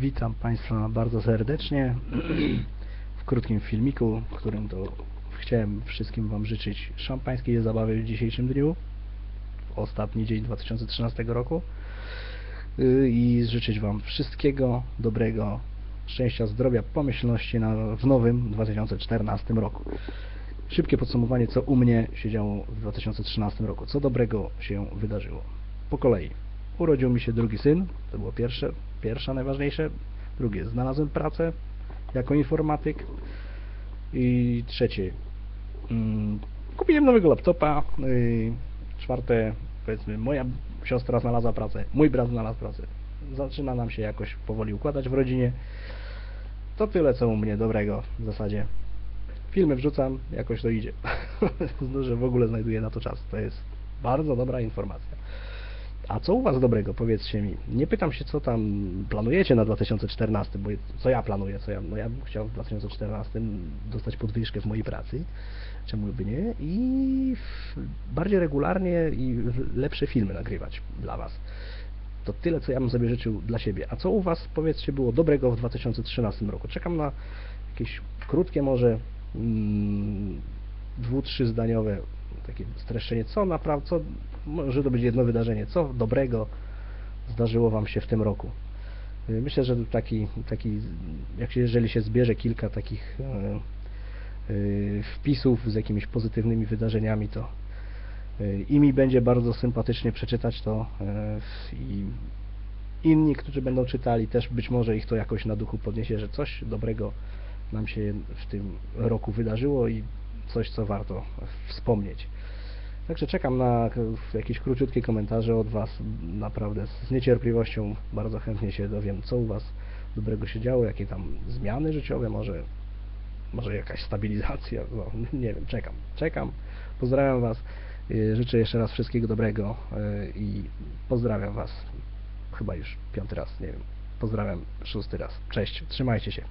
Witam Państwa bardzo serdecznie w krótkim filmiku, w którym to chciałem wszystkim Wam życzyć szampańskiej zabawy w dzisiejszym dniu, w ostatni dzień 2013 roku y, i życzyć Wam wszystkiego dobrego, szczęścia, zdrowia, pomyślności na, w nowym 2014 roku. Szybkie podsumowanie, co u mnie się działo w 2013 roku, co dobrego się wydarzyło. Po kolei. Urodził mi się drugi syn, to było pierwsze, pierwsza najważniejsze. Drugie, znalazłem pracę jako informatyk. I trzecie, mm, kupiłem nowego laptopa. Yy, czwarte, powiedzmy, moja siostra znalazła pracę, mój brat znalazł pracę. Zaczyna nam się jakoś powoli układać w rodzinie. To tyle, co u mnie dobrego w zasadzie. Filmy wrzucam, jakoś to idzie. że w ogóle znajduję na to czas. To jest bardzo dobra informacja. A co u Was dobrego, powiedzcie mi? Nie pytam się, co tam planujecie na 2014, bo co ja planuję, co ja, no ja bym chciał w 2014 dostać podwyżkę w mojej pracy, czemu by nie, i bardziej regularnie i lepsze filmy nagrywać dla Was. To tyle, co ja bym sobie życzył dla siebie. A co u Was, powiedzcie, było dobrego w 2013 roku? Czekam na jakieś krótkie może, mm, dwu, trzy zdaniowe takie streszczenie, co naprawdę, co może to być jedno wydarzenie, co dobrego zdarzyło Wam się w tym roku. Y, Myślę, że taki, taki jak się, jeżeli się zbierze kilka takich e, y, wpisów z jakimiś pozytywnymi wydarzeniami, to y, i mi będzie bardzo sympatycznie przeczytać to e, i inni, którzy będą czytali, też być może ich to jakoś na duchu podniesie, że coś dobrego nam się w tym roku wydarzyło i coś, co warto wspomnieć. Także czekam na jakieś króciutkie komentarze od Was. Naprawdę z niecierpliwością bardzo chętnie się dowiem, co u Was dobrego się działo, jakie tam zmiany życiowe, może, może jakaś stabilizacja. No, nie wiem, czekam. Czekam. Pozdrawiam Was. y, Życzę jeszcze raz wszystkiego dobrego y, i pozdrawiam Was. Chyba już piąty raz, nie wiem. Pozdrawiam szósty raz. Cześć, trzymajcie się.